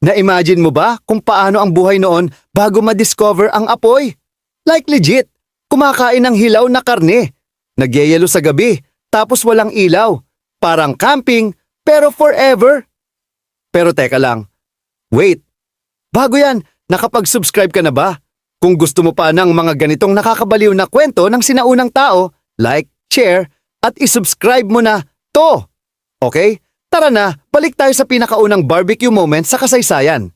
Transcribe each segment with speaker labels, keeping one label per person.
Speaker 1: Na-imagine mo ba kung paano ang buhay noon bago ma-discover ang apoy? Like legit, kumakain ng hilaw na karne. Nagyayelo sa gabi, tapos walang ilaw. Parang camping, pero forever. Pero teka lang, wait. Bago yan, nakapag-subscribe ka na ba? Kung gusto mo pa ng mga ganitong nakakabaliw na kwento ng sinaunang tao, like, share, at isubscribe mo na to. Okay? Tara na, balik tayo sa pinakaunang barbecue moment sa kasaysayan.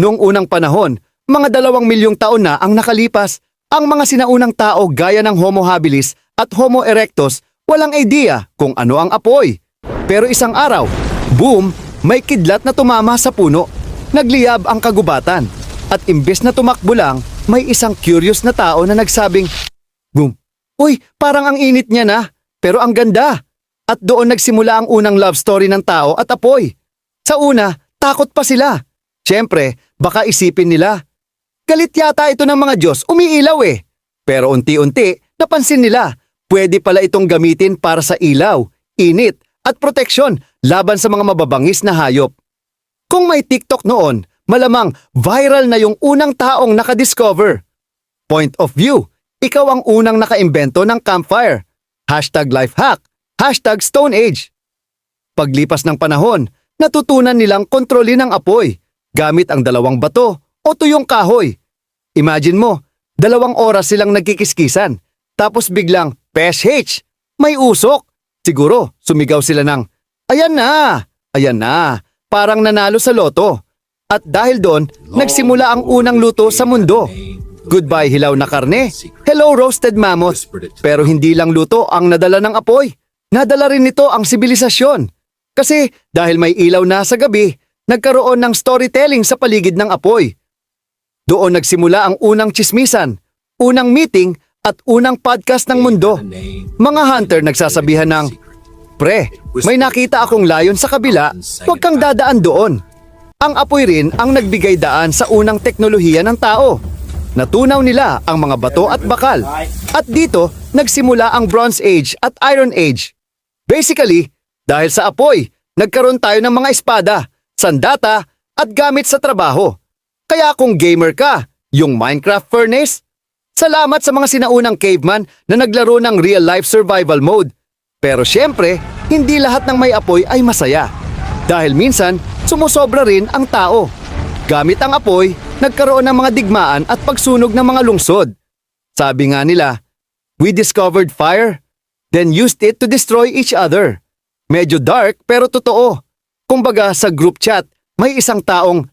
Speaker 1: Noong unang panahon, mga dalawang milyong taon na ang nakalipas, ang mga sinaunang tao gaya ng Homo habilis at Homo erectus walang idea kung ano ang apoy. Pero isang araw, boom, may kidlat na tumama sa puno. Nagliyab ang kagubatan. At imbes na tumakbo lang, may isang curious na tao na nagsabing, Boom, uy, parang ang init niya na, pero ang ganda. At doon nagsimula ang unang love story ng tao at apoy. Sa una, takot pa sila. Siyempre, baka isipin nila. Galit yata ito ng mga Diyos, umiilaw eh. Pero unti-unti, napansin nila, pwede pala itong gamitin para sa ilaw, init, at proteksyon laban sa mga mababangis na hayop. Kung may TikTok noon, malamang viral na yung unang taong nakadiscover. Point of view, ikaw ang unang nakaimbento ng campfire. Hashtag lifehack, hashtag stone age. Paglipas ng panahon, natutunan nilang kontrolin ang apoy gamit ang dalawang bato o tuyong kahoy. Imagine mo, dalawang oras silang nagkikiskisan, tapos biglang, pesh may usok. Siguro, sumigaw sila ng, ayan na, ayan na, parang nanalo sa loto. At dahil doon, nagsimula ang unang luto sa mundo. Goodbye hilaw na karne, hello roasted mammoth. Pero hindi lang luto ang nadala ng apoy. Nadala rin nito ang sibilisasyon. Kasi dahil may ilaw na sa gabi, nagkaroon ng storytelling sa paligid ng apoy. Doon nagsimula ang unang chismisan, unang meeting at unang podcast ng mundo. Mga hunter nagsasabihan ng, Pre, may nakita akong layon sa kabila, huwag kang dadaan doon. Ang apoy rin ang nagbigay daan sa unang teknolohiya ng tao. Natunaw nila ang mga bato at bakal. At dito, nagsimula ang Bronze Age at Iron Age. Basically, dahil sa apoy, nagkaroon tayo ng mga espada, sandata, at gamit sa trabaho. Kaya kung gamer ka, yung Minecraft Furnace, salamat sa mga sinaunang caveman na naglaro ng real-life survival mode. Pero syempre, hindi lahat ng may apoy ay masaya. Dahil minsan, sumusobra rin ang tao. Gamit ang apoy, nagkaroon ng mga digmaan at pagsunog ng mga lungsod. Sabi nga nila, we discovered fire, then used it to destroy each other. Medyo dark pero totoo. Kumbaga sa group chat, may isang taong